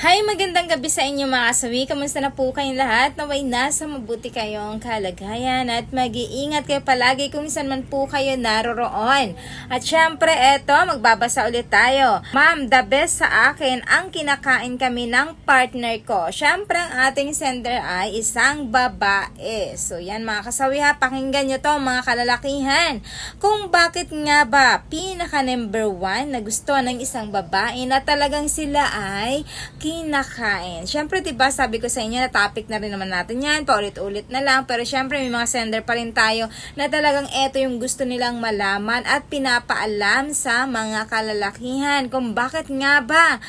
Hi, magandang gabi sa inyo mga kasawi. Kamusta na po kayong lahat? Naway nasa mabuti kayong kalagayan at mag-iingat kayo palagi kung saan man po kayo naroroon. At syempre, eto, magbabasa ulit tayo. Ma'am, the best sa akin ang kinakain kami ng partner ko. Syempre, ang ating sender ay isang babae. So, yan mga kasawi ha, pakinggan nyo to mga kalalakihan. Kung bakit nga ba pinaka number one na gusto ng isang babae na talagang sila ay kinakain. Siyempre, 'di ba sabi ko sa inyo na topic na rin naman natin 'yan, paulit-ulit na lang, pero siyempre may mga sender pa rin tayo na talagang eto yung gusto nilang malaman at pinapaalam sa mga kalalakihan kung bakit nga ba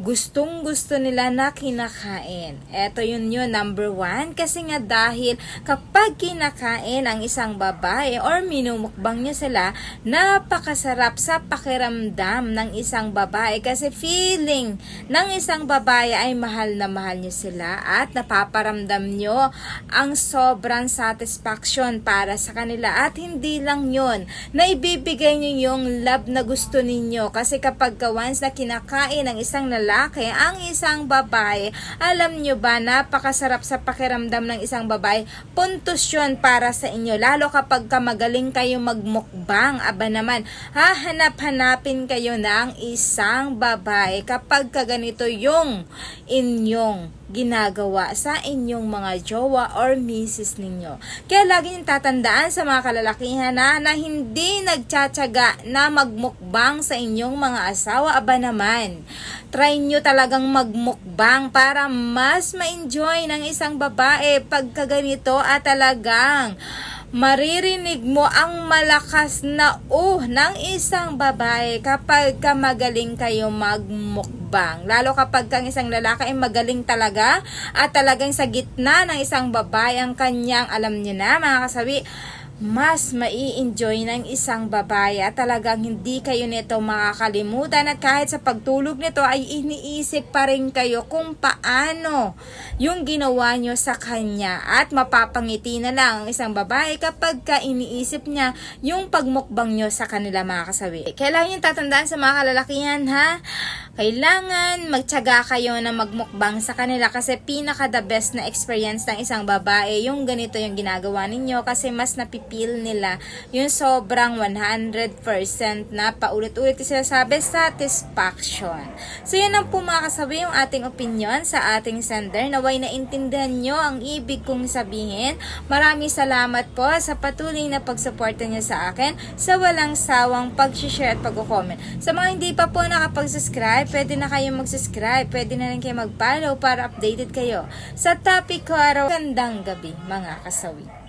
gustong gusto nila na kinakain. Eto yun yun, number one. Kasi nga dahil kapag kinakain ang isang babae or minumukbang niya sila, napakasarap sa pakiramdam ng isang babae. Kasi feeling ng isang babae ay mahal na mahal niyo sila at napaparamdam nyo ang sobrang satisfaction para sa kanila. At hindi lang yun, na ibibigay niyo yung love na gusto ninyo. Kasi kapag ka once na kinakain ng isang lalaki, ang isang babae, alam nyo ba, napakasarap sa pakiramdam ng isang babae, puntos yun para sa inyo. Lalo kapag ka magaling kayo magmukbang, aba naman, hahanap-hanapin kayo ng isang babae kapag ka ganito yung inyong ginagawa sa inyong mga jowa or misis ninyo. Kaya lagi niyong tatandaan sa mga kalalakihan na, na hindi nagtsatsaga na magmukbang sa inyong mga asawa. Aba naman, try nyo talagang magmukbang para mas ma-enjoy ng isang babae pagka ganito at talagang maririnig mo ang malakas na uh ng isang babae kapag ka magaling kayo magmukbang. Lalo kapag kang isang lalaki ay magaling talaga at talagang sa gitna ng isang babae ang kanyang, alam niyo na mga kasabi, mas mai-enjoy ng isang babae at talagang hindi kayo nito makakalimutan at kahit sa pagtulog nito ay iniisip pa rin kayo kung paano yung ginawa nyo sa kanya. At mapapangiti na lang ang isang babae kapag ka iniisip niya yung pagmukbang nyo sa kanila mga kasawi. Kailangan yung tatandaan sa mga kalalakihan ha, kailangan magtyaga kayo na magmukbang sa kanila kasi pinaka the best na experience ng isang babae yung ganito yung ginagawa ninyo kasi mas napipil nila yung sobrang 100% na paulit-ulit sinasabi satisfaction. So yun ang po mga kasabi yung ating opinion sa ating sender. Naway na intindihan nyo ang ibig kong sabihin. Maraming salamat po sa patuloy na pagsuporta nyo sa akin sa walang sawang pag-share at pag-comment. Sa mga hindi pa po nakapag-subscribe, pwede na kayo mag-subscribe, pwede na rin kayo mag-follow para updated kayo sa topic ko araw. Gandang gabi mga kasawi.